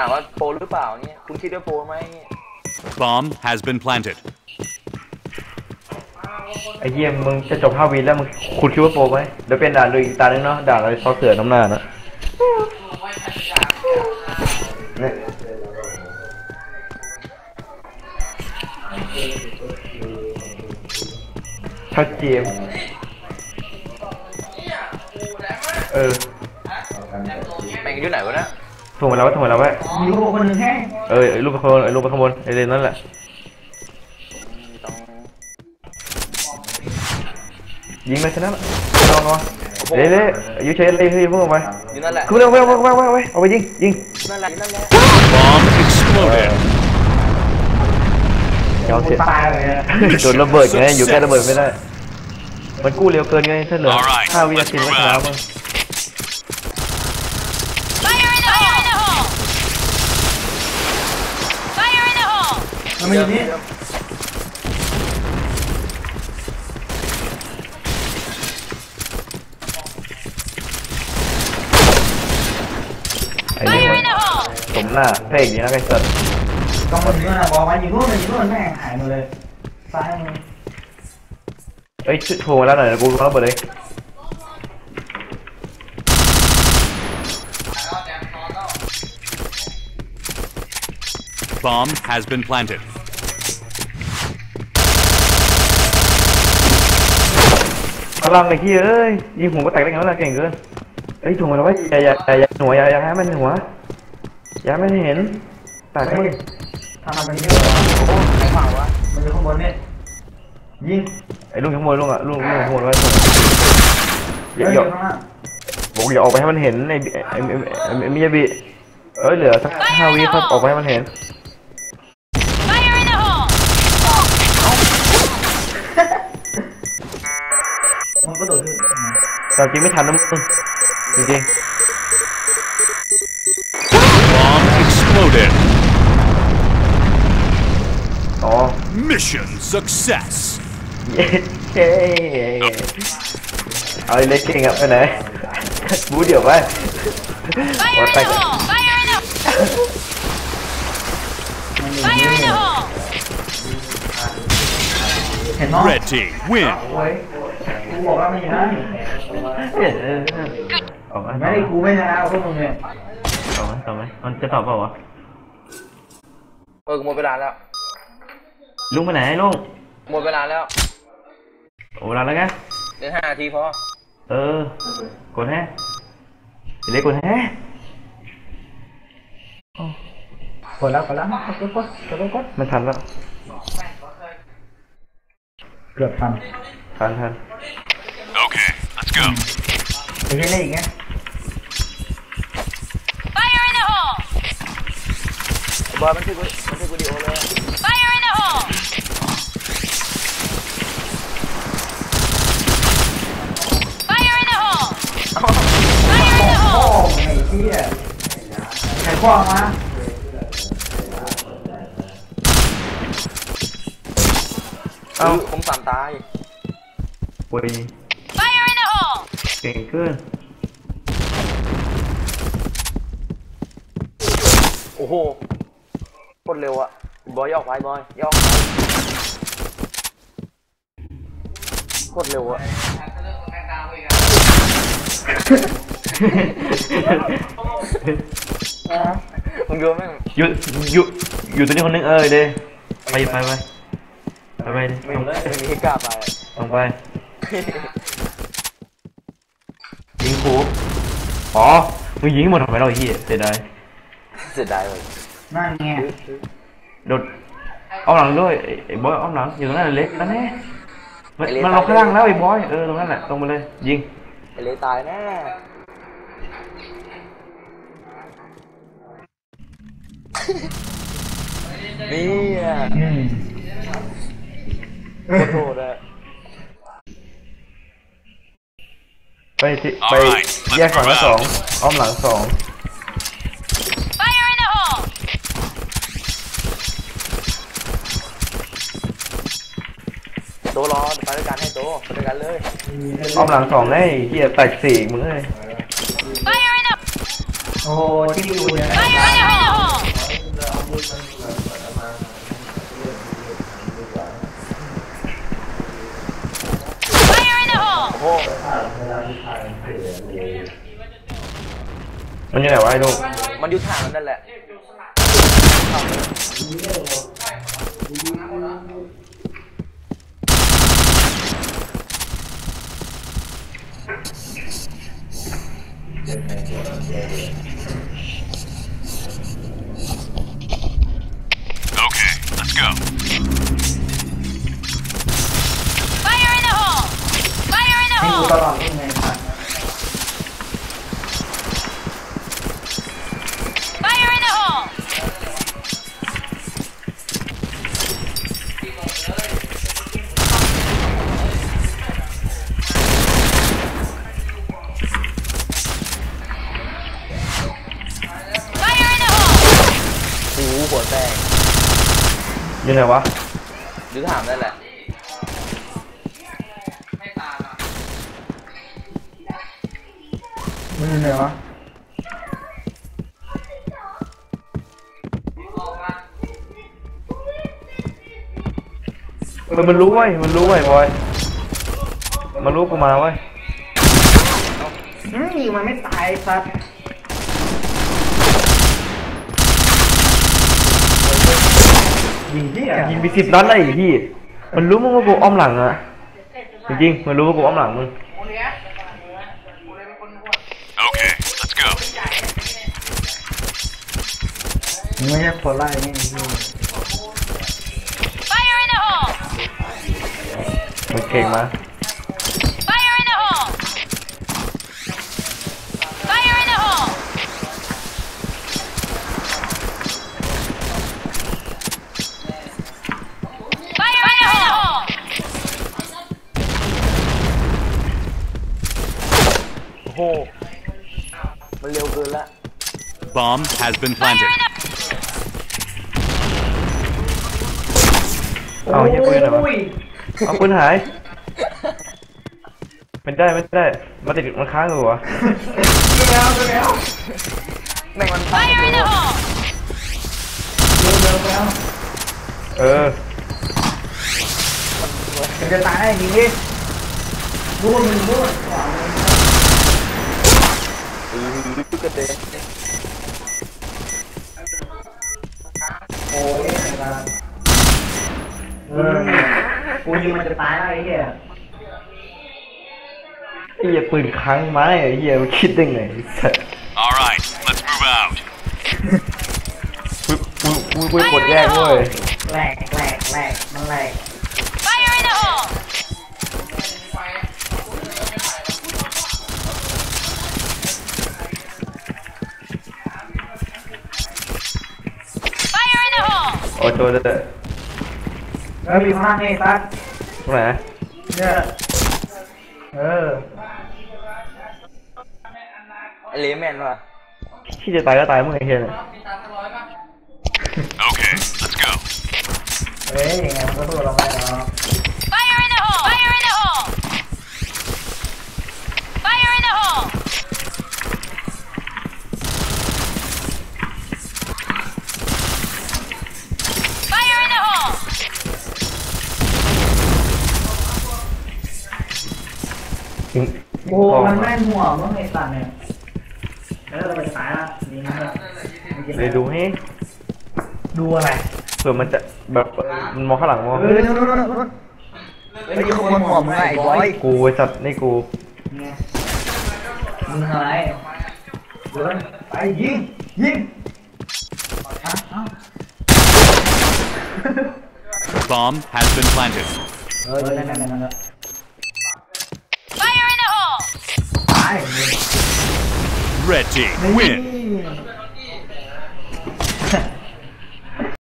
ามว่าโปรหรือเปล่าเนี่ยคุณคิดว่าโปรไหม Bomb has been planted. ไอ้เหี้ยมึงจะจบห้าวินแล้วมึงคุณคิดว่าโปรไหมเดี๋ยวเป็นด่านเลยอีกตาหนึงเนาะด่านอะไรซอเสือน้ำหน้านะเนี่ยชัดเจนเออ แม่งอยู่ไหนวะเนะ ถ่วงมาแล้วไว้ถ่วงมาแล้วไว้มีลูกคนหนึ่งแห้งเออไอ้ลูกไปข้างบนไอ้ลูกไปข้างบนไอ้เลนนั่นแหละต้องยิงไปชนะละนอนนอนเด้เด้อยู่เฉยเลยเฮ้ยพวกออกไปอยู่นั่นแหละขึ้นไปเอาไปเอาไปเอาไปเอาไปเอาไปยิงยิงนั่นแหละอยู่นั่นแหละ Bomb exploded. ยอมเสียตายเลยอะโดนระเบิดไงอยู่ใกล้ระเบิดไม่ได้ มันกู้เร็วเกินไงถ้าเหลือ Alright, ห้าวินา let's ที move ไม่ชนะ out. มั้ง Fire in the hole! in the hole! Fire in the hole! มันมาอยู่นี่ไอ้นี่ Fire มัน in the hole! สมหน้าเพ่งอย่างนี้นะไอ้สั หัวอย่าอย่าให้มันหัวอย่าให้มันเห็นแตกให้เฮ้ยทำมันเป็นเยอะเหรอโอ้ไหนฝั่งวะมันอยู่ข้างบนนี่ยิงไอ้ลูกขโมยลูกอะลูกลูกขโมยไว้ส่งอย่าเฮ้ยอย่าข้างล่างบอกอย่าออกไปให้มันเห็นไอ้ไอ้ไอ้ไอ้ไอ้มิยาบิเอ้ยเหลือสักห้าวิครับออกไปให้มันเห็น tao chỉ mới thành nó mất Được chưa Bomb exploded. Mission success. Yeah. Ôi lấy cái ngập cái này. Bú điều quá. Fire in the hole. Fire in the Fire in the hole. Red team win. โอ้ยกูบอกว่าไม่อยู่นั่นออกมาไม่ได้กูไม่ชนะพวกมึงเนี่ยตอบไหมตอบไหมมันจะตอบเปล่าวะเออหมดเวลาแล้ว ลุงไปไหนลุงหมดเวลาแล้วโอ้เวลาแล้วไงเดี๋ยวห้านาทีพอ เออ กดแฮะไอ้เล็กกดแฮะกดแล้วกดแล้วกดกดกดกดกดมันทันแล้ว เกือบทันทันทัน Okay, let's go. ไปเล่นได้อีกไง Fire in the hole! บอยมันคือมันคือวิดีโอเลย Fire in the hole! Fire in the hole! Fire in the โอ้ hole! ไอ้เหี้ยใครคว้ เก่งเกินโอ้โหโคตรเร็วอะบอยยอกไปบอยยอกไปโคตรเร็วอะมึงดูแม่งอยู่อยู่อยู่ตัวนี้คนนึงเอ้ยเด้ไปไปไปไปไปดิไม่ไม่มีให้กล้าไปอะลงไปยิงครู อ๋อ มึงยิงหมดทำไมเราไอ้เหี้ยเสียดายเสียดายเลยนั่นไงโดดเอาหลังด้วยไอ้ไอ้บอยเอาหลังอยู่ตรงนั้นแหละเล็กนั่นแน่มันมันลงข้างล่างแล้วไอ้บอยเออตรงนั้นแหละตรงไปเลยยิงไอเลยตายแน่นี่อะอืมโคตรโหดอะ ไปที่ไป Alright, let's แยกฝั่งละ move ส out. องอ้อมหลังสอง Fire in the hole! โตรอไปด้วยกันให้โตไปด้วยกันเลยอ้อมหลังสองไอ้เหี้ยแตกสี่มึงเอ้ย Fire in the โอ้โหที่ดูเนี่ย มันยังไหนวะไอ้ลูกมันอยู่ฐานมันนั่นแหละเหหัวแตกอยู่ไหนวะอยู่ทางนั่นแหละมันอยู่ไหนวะมันมันรู้เว้ยมันรู้เว้ยบอยมันรู้กูมาเว้ย อืมยิงมันไม่ตายสัตว์ ยิงที่อะยิงไปสิบนัดเลยไอ้พี่ มันรู้มึงว่ากูอ้อมหลังอะจริงๆมันรู้ว่ากูอ้อมหลังมึง Okay, let's go. มึงไม่ใช่คนไล่นี่นี่ Fire in the hole! มันเก่งมา Fire หมันเร็วเกินละ Bomb has been Fire planted. in the เอาเฮียปืนไหนวะโอ้ยเอาปืนหายไม่ได้ไม่ได้มันติดมันค้างอยู่วะเร็วเร็วแม่งมันพัง Fire in the hole! เร็วเร็วเร็วเออมันจะตายได้ยิงดิพูดมึงพู ดอือก็เด็นโอ้ยเออกูยิงมันจะตายได้ไอ้เหี้ยไอ้เหี้ยปืนค้างไม้ไอ้เหี้ยมันคิดได้ไงไอ้สัส All right, let's move out. กูกูกูกูกดแยกด้วยแหลกแหลกแหลกมันแหลก Fire in the hole! โอ้ตัวเด็ดแล้วมีพลังไงซัดตรงไหนเนี่ยเออไอเลแมนว่ะที่จะตายก็ตายมึงไอ้เหี้ยเนี่ย Okay, let's go. เฮ้ยยังไงมันก็สู้เราไม่ได้หรอก Fire in the hole! Fire in the hole! Fire in the hole! ไฟ in the hole! จริง โอ้มันแม่น หัวมึงไอ้สัตว์เนี่ยเออเราไปตายละยิงมันเถอะเลยดูให้ดูอะไรเผื่อมันจะแบบมันมองข้างหลังมองเออนู่นนู่นนู่นนู่นไอ้ยี่คนหัวมึงไอ้บอยกูไอ้สัตว์นี่กูมึงอะไรเดินไปยิงยิงอะเอ้า Bomb has been planted. เออนั่นนั่นนั่นนั่น Red team win. นี่